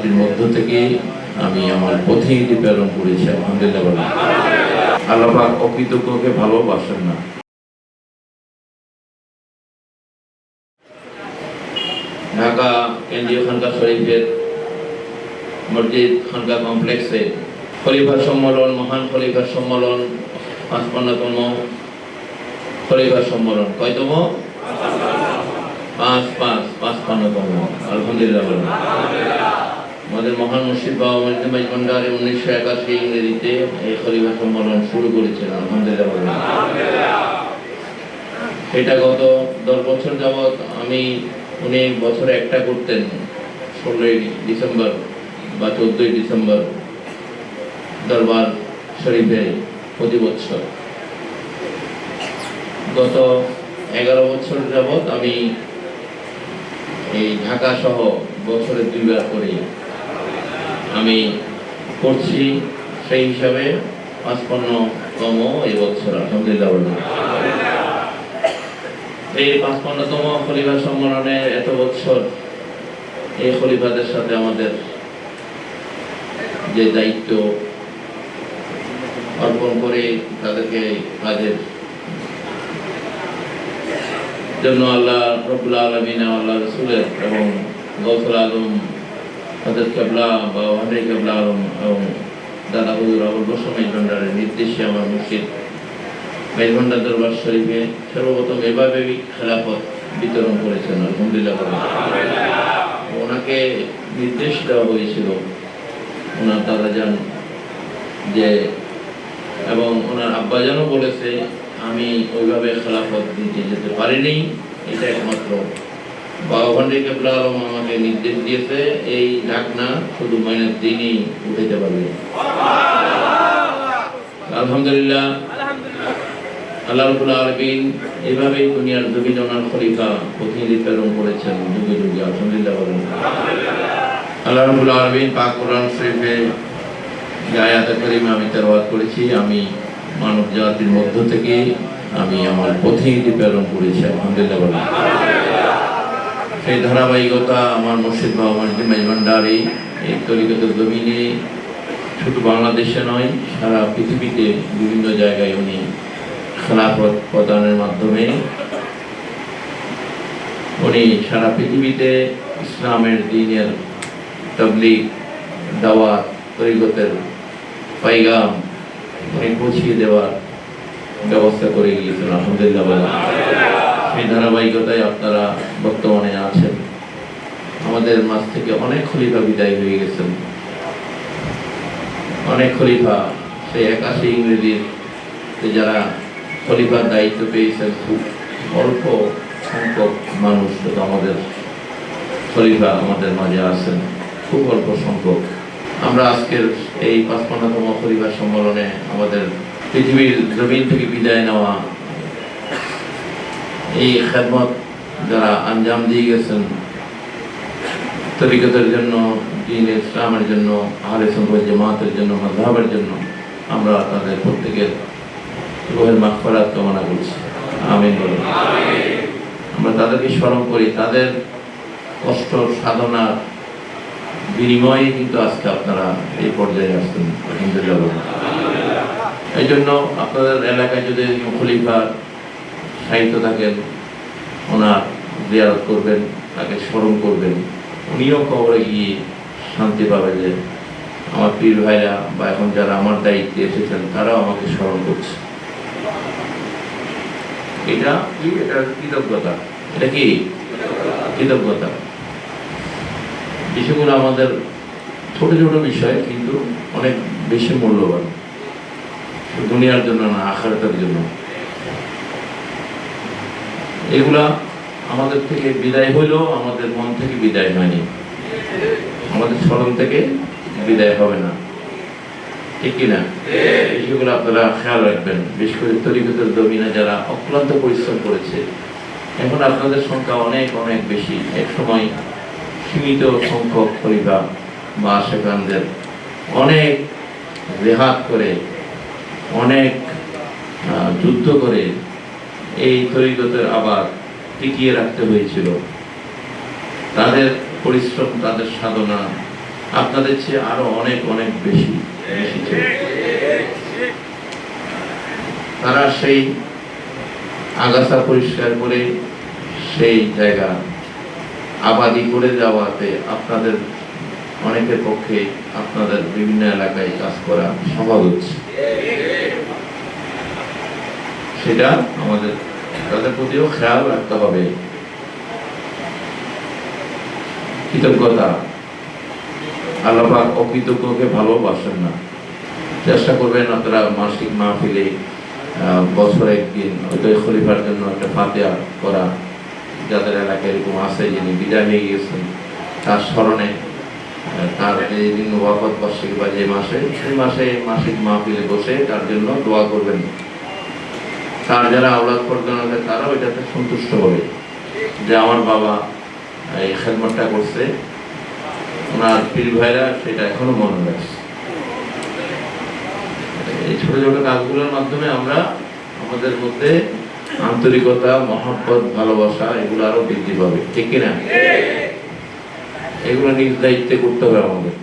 জাতির মধ্য থেকে আমি আমার প্রতিনিধি প্রেরণ করেছি, আলহামদুলিল্লাহ আল্লাহ অকৃতজ্ঞকে ভালোবাসেন না। ঢাকা কেন্দ্রীয় খানকা শরীফের মসজিদ খানকা কমপ্লেক্সে খলিফা সম্মেলন, মহান খলিফার সম্মেলন, পাঁচপান্নতম খলিফা সম্মেলন। কয়তম? পাঁচ পাঁচ, পাঁচপান্নতম। আলহামদুলিল্লাহ আমাদের মহান মুর্শিদ বাবা মসজিদ ভান্ডারে উনিশশো একাশি ইংরেজিতে এই খলিফা সম্মেলন শুরু করেছেন, আলহামদুলিল্লাহ। এটা গত দশ বছর যাবৎ আমি, উনি বছরে একটা করতেন, ষোলোই ডিসেম্বর বা চোদ্দই ডিসেম্বর দরবার শরীফে প্রতি বছর। গত এগারো বছর যাবৎ আমি এই ঢাকা সহ বছরে দুইবার করে আমি করছি সেই হিসাবে পাঁচপান্নতম এই বছর, আলহামদুলিল্লাহ। এই পাঁচপান্নতম খলিফা সম্মেলনে এত বছর এই খলিফাদের সাথে আমাদের যে দায়িত্ব অর্পণ করে তাদেরকে কাজের জন্য আল্লাহ রবুল আলমিন, আল্লাহ রসুলের এবং গৌসল আলম তাদের কেবলা বা ওয়াহারি কেবলা এবং দাদা হুজুর আবুল বসমাই ভান্ডারের নির্দেশে আমার মুর্শিদ মেজভান্ডার দরবার শরীফে সর্বপ্রথম এভাবে খেলাফত বিতরণ করেছেন আলহামদুলিল্লাহ। ওনাকে নির্দেশ দেওয়া হয়েছিল, ওনার দাদা যান যে, এবং ওনার আব্বাজানও বলেছে, আমি ওইভাবে খেলাফত দিতে যেতে পারিনি। এটা একমাত্র আমাকে নির্দেশ দিয়েছে আলহামদুলিল্লাহ। করেছেন আলহামদুলিল্লাহ পাক আমি তেলাওয়াত করেছি, আমি মানব জাতির মধ্য থেকে আমি আমার প্রতিনিধি প্রেরণ করেছি। আলহামদুলিল্লাহ সেই ধারাবাহিকতা আমার মুর্শিদ বাবা মসজিদ মেজভান্ডারি এই তরিকতের জমিনে শুধু বাংলাদেশে নয়, সারা পৃথিবীতে বিভিন্ন জায়গায় উনি খেলাফত প্রদানের মাধ্যমে উনি সারা পৃথিবীতে ইসলামের দিনের তবলিগ, দাওয়াত, তরিকতের পাইগাম উনি পৌঁছিয়ে দেওয়ার ব্যবস্থা করে গিয়েছেন, আলহামদুলিল্লাহ। সেই ধারাবাহিকতায় আপনারা বর্তমানে আছেন। আমাদের মাঝ থেকে অনেক খলিফা বিদায় হয়ে গেছেন। অনেক খলিফা, সেই একাশি ইংরেজির যারা খলিফার দায়িত্ব পেয়েছেন, খুব অল্প সংখ্যক মানুষ আমাদের খলিফা আমাদের মাঝে আছেন, খুব অল্প সংখ্যক। আমরা আজকের এই পাঁচপান্নতম খলিফা সম্মেলনে আমাদের পৃথিবীর জমিন থেকে বিদায় নেওয়া এই খেদমত যারা আঞ্জাম দিয়ে গেছেন, তরিকতের জন্য দিন ইসলামের জন্য, আহলে সম্পদ জামাতের জন্য মাধাবের জন্য আমরা তাদের প্রত্যেকের রোহের মাফরাত কামনা করছি। আমিন বলুন। আমরা তাদেরকে স্মরণ করি, তাদের কষ্ট, সাধনার বিনিময়ে কিন্তু আজকে আপনারা এই পর্যায়ে আসছেন। আলহামদুলিল্লাহ। এই জন্য আপনাদের এলাকায় যদি খলিফা সাহিত্য থাকেন, ওনার জিয়ারত করবেন, তাকে স্মরণ করবেন। উনিও কবরে গিয়ে শান্তি পাবে যে, আমার পীর ভাইরা বা এখন যারা আমার দায়িত্বে এসেছেন, তারাও আমাকে স্মরণ করছে। এটা কি? এটা কৃতজ্ঞতা। এটা কি? কৃতজ্ঞতা। বিষয়গুলো আমাদের ছোট ছোট বিষয়, কিন্তু অনেক বেশি মূল্যবান। দুনিয়ার জন্য না, আখারতার জন্য। এগুলা আমাদের থেকে বিদায় হইলেও আমাদের মন থেকে বিদায় হয়নি। আমাদের স্মরণ থেকে বিদায় হবে না। ঠিক কিনা? বিষয়গুলো আপনারা খেয়াল রাখবেন। বিশেষ করে তরিকতের জমিনে যারা অক্লান্ত পরিশ্রম করেছে, এখন আপনাদের সংখ্যা অনেক অনেক বেশি। এক সময় সীমিত সংখ্যক পরিবার বা সেখানদের অনেক রেহাত করে, অনেক যুদ্ধ করে এই তরিকতের আবার টিকিয়ে রাখতে হয়েছিল। তাদের পরিশ্রম, তাদের সাধনা আপনাদের চেয়ে আরও অনেক অনেক বেশি তারা সেই আগাছা পরিষ্কার করে সেই জায়গা আবাদি করে যাওয়াতে আপনাদের অনেকের পক্ষে আপনাদের বিভিন্ন এলাকায় কাজ করা সহজ হচ্ছে। সেটা আমাদের তাদের প্রতিও খেয়াল রাখতে হবে। কৃতজ্ঞতা। আল্লাপাক অকৃতজ্ঞকে ভালোবাসেন না। চেষ্টা করবেন আপনারা মাসিক মাহফিলে আহ, বছরে একদিন হয়তো খলিফার জন্য একটা ফাতেহা করা। যাদের এলাকায় এরকম আছে যিনি বিদায় হয়ে গেছেন তার স্মরণে তার এই দিন ওয়াফত বার্ষিকী বা যে মাসে সেই মাসে মাসিক মাহফিলে বসে তার জন্য দোয়া করবেন। তার যারা আওলাদ পর্যন্ত আছে তারাও এটাতে সন্তুষ্ট হবে। যে আমার বাবা, এই খেদমতটা করছে, ওনার পীর ভাইরা সেটা এখনও মনে রাখছে। এই ছোট ছোট কাজগুলোর মাধ্যমে আমরা আমাদের মধ্যে আন্তরিকতা, মহব্বত, ভালোবাসা, এগুলো আরও বৃদ্ধি পাবে। ঠিক কিনা? এগুলো নিজ দায়িত্বে করতে হবে আমাদের।